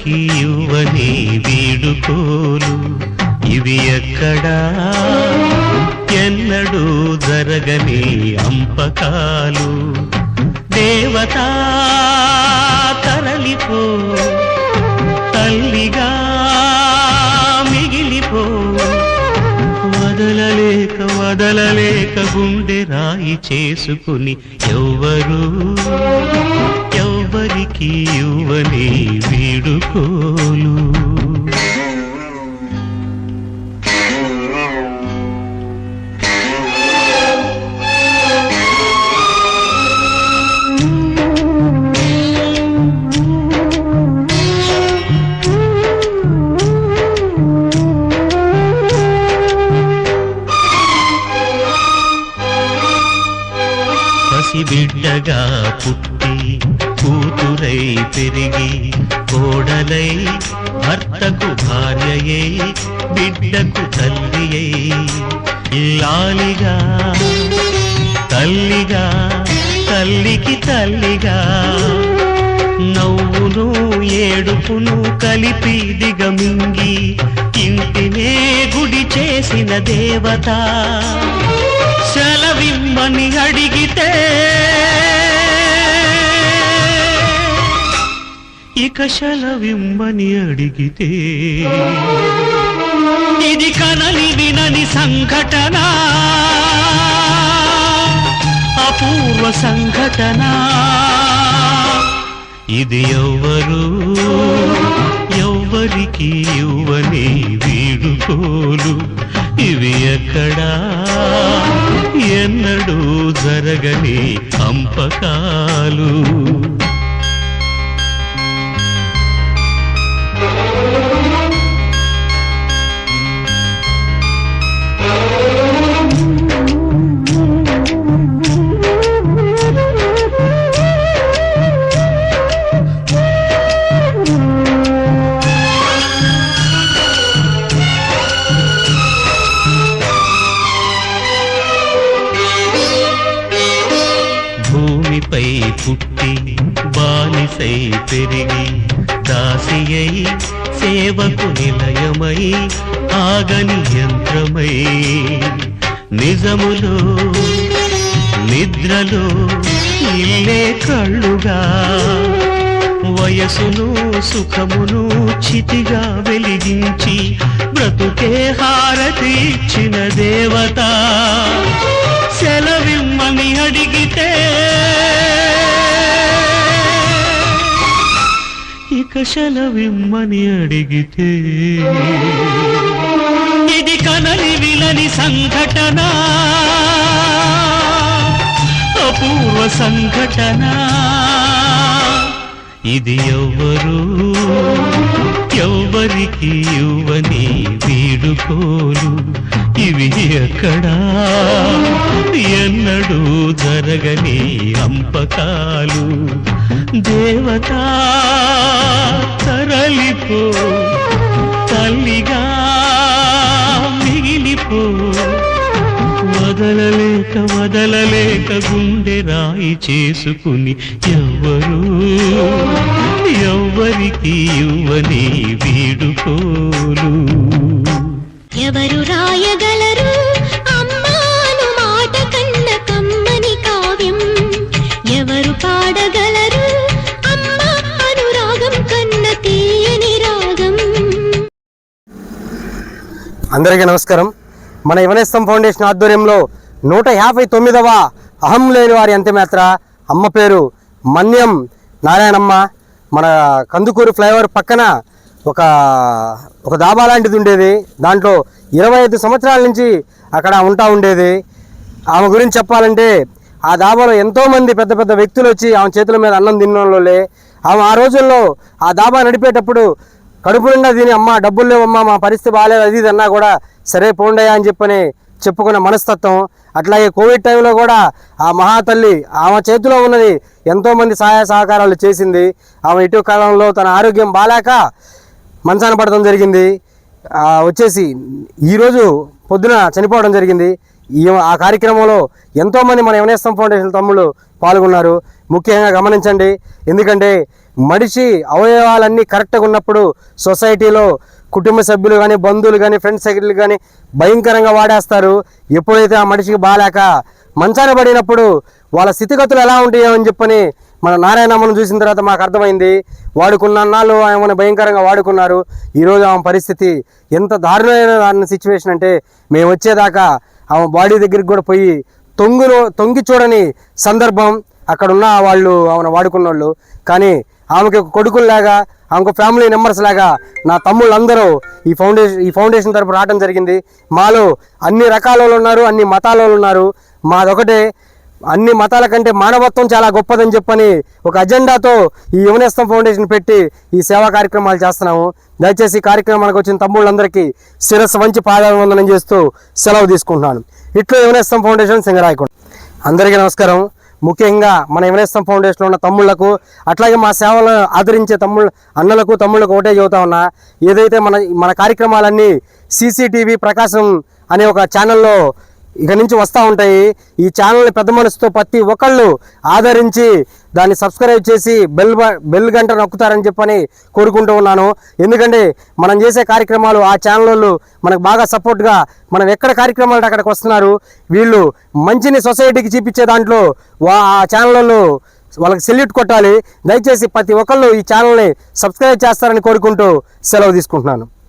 ఎవరికి ఇవ్వని వీడుకోలు. ఇవి ఎక్కడా? ఎన్నడూ జరగని అంపకాలు. దేవతా తరలిపో తల్లిగా మిగిలిపో. వదలలేక వదలలేక గుండె రాయి చేసుకుని ఎవరు ఎవ్వరికి ఇవ్వని వీడుకోలు. పసిబిడ్డగా పుట్టి కూతురై పెరిగి కోడలై భర్తకు భార్యయై బిడ్డకు తల్లియై ఇల్లాలిగా తల్లిగా తల్లికి తల్లిగా. నవ్వును ఏడుపును కలిపి దిగమింగి ఇంటినే గుడి చేసిన దేవత. శల ఇక అడిగితే ఇది కనలి వినని సంఘటన? అపూర్వ సంఘటన? ఇది ఎవ్వరు? ఎవ్వరికి ఇవ్వని వీడుకోలు? ఇవి ఎక్కడా? ఎన్నడూ జరగని అంపకాలు? బానిసై పెరిగి దాసియై సేవకు నిలయమై ఆగని యంత్రమై నిజములో నిద్రలో ఇల్లే కళ్ళుగా వయసును సుఖమును చితిగా వెలిగించి బ్రతుకే హారతి ఇచ్చిన దేవత. సెలవిమ్మని అడిగితే ఇక సెలవిమ్మని అడిగితే ఇది కనలి విలని సంఘటన? అపూర్వ సంఘటనా? ఇది ఎవ్వరు? ఎవ్వరికి ఇవ్వని వీడుకోలు? ఇవి ఎక్కడా? ఎన్నడూ జరగని అంపకాలు. దేవతా తరలిపో తల్లిగా మిగిలిపో. వదలలేక వదలలేక గుండె రాయి చేసుకుని ఎవ్వరు ఎవ్వరికి ఇవ్వని వీడుకోలు. ఎవరు రాయగలరు? అమ్మాను మాట కన్న కమ్మని కావ్యం. ఎవరు పాడగలరు? అమ్మ అనురాగం కన్న తీయని రాగం. అందరికీ నమస్కారం. మన యువనేస్తం ఫౌండేషన్ ఆధ్వర్యంలో నూట యాభై తొమ్మిదవ అహం లేని వారి అంత్యమాత్ర అమ్మ పేరు మన్యం నారాయణమ్మ. మన కందుకూరు ఫ్లైఓవర్ పక్కన ఒక ఒక దాబా లాంటిది ఉండేది. దాంట్లో ఇరవై ఐదు సంవత్సరాల నుంచి అక్కడ ఉంటా ఉండేది. ఆమె గురించి చెప్పాలంటే ఆ దాబాలో ఎంతోమంది పెద్ద పెద్ద వ్యక్తులు వచ్చి ఆమె చేతుల మీద అన్నం తిన్నోళ్ళే ఆమె ఆ రోజుల్లో ఆ దాబా నడిపేటప్పుడు కడుపు నిండా దీని అమ్మ డబ్బులు లేవమ్మా మా పరిస్థితి బాగాలేదు అది ఇది అన్నా కూడా సరే పోండయా అని చెప్పని చెప్పుకున్న మనస్తత్వం. అట్లాగే కోవిడ్ టైంలో కూడా ఆ మహాతల్లి ఆమె చేతిలో ఉన్నది ఎంతోమంది సహాయ సహకారాలు చేసింది. ఆమె ఇటు కాలంలో తన ఆరోగ్యం బాగాలేక మంచాన పడటం జరిగింది. వచ్చేసి ఈరోజు పొద్దున చనిపోవడం జరిగింది. ఈ ఆ కార్యక్రమంలో ఎంతోమంది మన యువనేస్తం ఫౌండేషన్ తమ్ముళ్ళు పాల్గొన్నారు. ముఖ్యంగా గమనించండి. ఎందుకంటే మనిషి అవయవాలన్నీ కరెక్ట్గా ఉన్నప్పుడు సొసైటీలో కుటుంబ సభ్యులు కానీ బంధువులు కానీ ఫ్రెండ్స్ సర్కిల్ కానీ భయంకరంగా వాడేస్తారు. ఎప్పుడైతే ఆ మనిషికి బాగాలేక మంచాన పడినప్పుడు వాళ్ళ స్థితిగతులు ఎలా ఉంటాయో అని చెప్పని మన నారాయణమ్మను చూసిన తర్వాత మాకు అర్థమైంది. వాడుకున్న అన్నాళ్ళు ఆమెను భయంకరంగా వాడుకున్నారు. ఈరోజు ఆమె పరిస్థితి ఎంత దారుణమైన సిచ్యువేషన్ అంటే మేము వచ్చేదాకా ఆమె బాడీ దగ్గరికి కూడా పోయి తొంగులో తొంగి చూడని సందర్భం. అక్కడ ఉన్న వాళ్ళు ఆమెను వాడుకున్న వాళ్ళు కానీ ఆమెకి ఒక కొడుకుల్లాగా ఆమెకు ఫ్యామిలీ మెంబర్స్ లాగా నా తమ్ముళ్ళందరూ ఈ ఫౌండేషన్ ఈ ఫౌండేషన్ తరపు రావడం జరిగింది. మాలో అన్ని రకాల వాళ్ళు ఉన్నారు అన్ని మతాల వాళ్ళు ఉన్నారు. మాదొకటే. అన్ని మతాల కంటే మానవత్వం చాలా గొప్పదని చెప్పని ఒక అజెండాతో ఈ యువనేస్తం ఫౌండేషన్ పెట్టి ఈ సేవా కార్యక్రమాలు చేస్తున్నాము. దయచేసి ఈ కార్యక్రమానికి వచ్చిన తమ్ముళ్ళందరికీ శిరస్సు వంచి పాదాభివందనం చేస్తూ సెలవు తీసుకుంటున్నాను. ఇట్లో యువనేస్తం ఫౌండేషన్ సింగరాయకుండా. అందరికీ నమస్కారం. ముఖ్యంగా మన ఎమరేస్తం ఫౌండేషన్లో ఉన్న తమ్ముళ్ళకు అట్లాగే మా సేవలను ఆదరించే తమ్ముళ్ళు అన్నలకు తమ్ముళ్ళకు ఒకటే చెబుతా ఉన్నా ఏదైతే మన మన కార్యక్రమాలన్నీ సీసీటీవీ ప్రకాశం అనే ఒక ఛానల్లో ఇక నుంచి వస్తూ ఉంటాయి. ఈ ఛానల్ని పెద్ద మనసుతో ప్రతి ఒక్కళ్ళు ఆదరించి దాన్ని సబ్స్క్రైబ్ చేసి బెల్ బ- బెల్ గంట నొక్కుతారని చెప్పని కోరుకుంటూ ఉన్నాను. ఎందుకంటే మనం చేసే కార్యక్రమాలు ఆ ఛానల్ మనకు బాగా సపోర్ట్గా మనం ఎక్కడ కార్యక్రమాలు అక్కడికి వస్తున్నారు వీళ్ళు మంచిని సొసైటీకి చూపించే దాంట్లో వా ఆ ఛానల్లో వాళ్ళకి సెల్యూట్ కొట్టాలి. దయచేసి ప్రతి ఒక్కళ్ళు ఈ ఛానల్ని సబ్స్క్రైబ్ చేస్తారని కోరుకుంటూ సెలవు తీసుకుంటున్నాను.